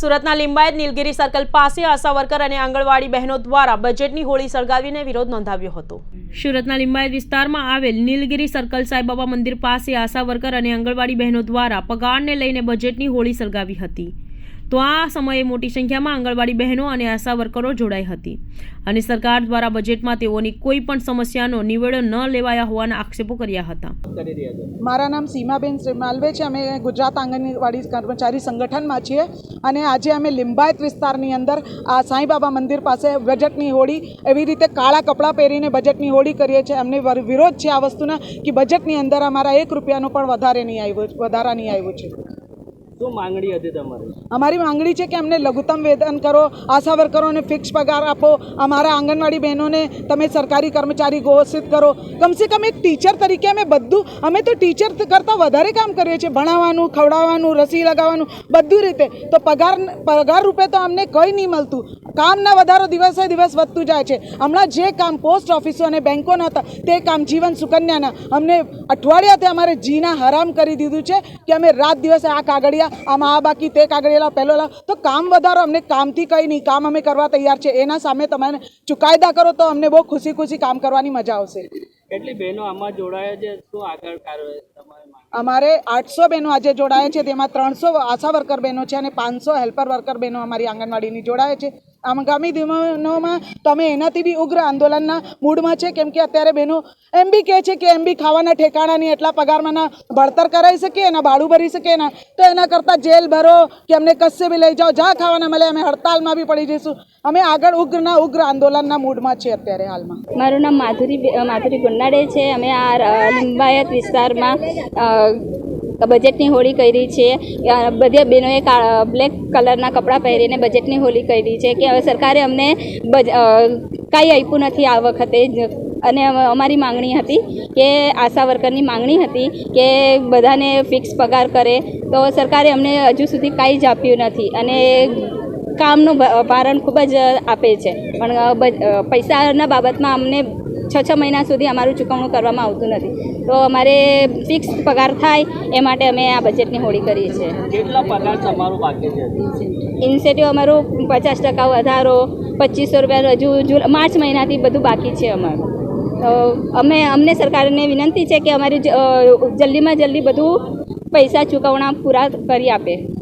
સુરતના લિંબાયત નીલગીરી સર્કલ પાસે આશા વર્કર અને આંગણવાડી બહેનો દ્વારા બજેટની હોળી સળગાવીને વિરોધ નોંધાવ્યો હતો. સુરતના લિંબાયત વિસ્તારમાં આવેલ નીલગિરી સર્કલ સાંઈબાબા મંદિર પાસે આશા વર્કર અને આંગણવાડી બહેનો દ્વારા પગારને લઈને બજેટની હોળી સળગાવી હતી. તો આ સમયે મોટી સંખ્યામાં આંગણવાડી બહેનો અને આશા વર્કરો જોડાઈ હતી. અને સરકાર દ્વારા બજેટમાં તેઓની કોઈ પણ સમસ્યાનો નિવેડો ન લેવાયા હોવાના આક્ષેપો કર્યા હતા. મારા નામ સીમાબેન માલવે છે. અમે ગુજરાત આંગણવાડી કર્મચારી સંગઠનમાં છીએ અને આજે અમે લિંબાયત વિસ્તારની અંદર આ સાંઈબાબા મંદિર પાસે બજેટની હોળી એવી રીતે કાળા કપડાં પહેરીને બજેટની હોળી કરીએ છીએ. અમને વિરોધ છે આ વસ્તુના કે બજેટની અંદર અમારા એક રૂપિયાનો પણ વધારે નહીં આવ્યું, વધારા નહીં આવ્યું છે. શું માંગણી હતી તમારી? અમારી માંગણી છે કે અમને લઘુત્તમ વેતન કરો, આશા વર્કરોને ફિક્સ પગાર આપો. અમારા આંગણવાડી બહેનોને તમે સરકારી કર્મચારી ઘોષિત કરો. કમસે કમ એક ટીચર તરીકે અમે બધું, અમે તો ટીચર કરતાં વધારે કામ કરીએ છીએ. ભણાવવાનું, ખવડાવવાનું, રસી લગાવવાનું, બધું રીતે. તો પગાર પગાર રૂપે તો અમને કંઈ નહીં મળતું. કામના વધારો દિવસે દિવસ વધતું જાય છે. હમણાં જે કામ પોસ્ટ ઓફિસો અને બેન્કોના હતા, તે કામ જીવન સુકન્યાના અમને અઠવાડિયાથી અમારે જીના હરામ કરી દીધું છે કે અમે રાત દિવસે આ કાગળિયા આમાં આ બાકી તે કાગળેલા પહેલો તો કામ વધારો અમને કામથી કંઈ નહીં. કામ અમે કરવા તૈયાર છે. એના સામે તમે ચુકાયદા કરો તો અમને બહુ ખુશી ખુશી કામ કરવાની મજા આવશે. કેટલી બહેનો આમાં જોડાયા છે? શું આગળ અમારે આઠસો બહેનો આજે જોડાયા છે. તેમાં ત્રણસો આશા વર્કર બહેનો છે અને પાંચસો હેલ્પર વર્કર બહેનો અમારી આંગણવાડીની જોડાયા છે. આગામી દિનોમાં તો અમે એનાથી બી ઉગ્ર આંદોલનના મૂડમાં છે? કેમ કે અત્યારે બહેનો એમ બી કહે છે કે એમ બી ખાવાના ઠેકાણાની એટલા પગારમાં ભણતર કરાવી શકીએ એના ભાડું ભરી શકીએ ના. તો એના કરતાં જેલ ભરો, કે અમને કશે બી લઈ જાઓ, જ્યાં ખાવાના મળે અમે હડતાલમાં બી પડી જઈશું. અમે આગળ ઉગ્રના, ઉગ્ર આંદોલનના મૂડમાં છે અત્યારે હાલમાં. મારું નામ માધુરી માધુરી ગુન્નાડે છે. અમે આ લિંબાયત વિસ્તારમાં બજેટની હોળી કરી છે. બધી બહેનોએ બ્લેક કલરના કપડાં પહેરીને બજેટની હોળી કરી છે કે હવે સરકારે અમને બજ કાંઈ આપ્યું નથી આ વખતે અને અમારી માંગણી હતી કે આશા વર્કરની માંગણી હતી કે બધાને ફિક્સ પગાર કરે. તો સરકારે અમને હજુ સુધી કાંઈ જ આપ્યું નથી. અને કામનું ભારણ ખૂબ જ આપે છે. પણ પૈસાના બાબતમાં અમને છ છ મહિના સુધી અમારું ચૂકવણું કરવામાં આવતું નથી. તો અમારે ફિક્સ પગાર થાય એ માટે અમે આ બજેટની હોળી કરીએ છીએ. કેટલા પગાર તમારું બાકી છે? ઇન્સેટિવ અમારું પચાસ ટકા વધારો પચીસો રૂપિયા હજુ માર્ચ મહિનાથી બધું બાકી છે અમારું. તો અમે અમને સરકારને વિનંતી છે કે અમારી જલ્દીમાં જલ્દી બધું પૈસા ચૂકવણા પૂરા કરી આપે.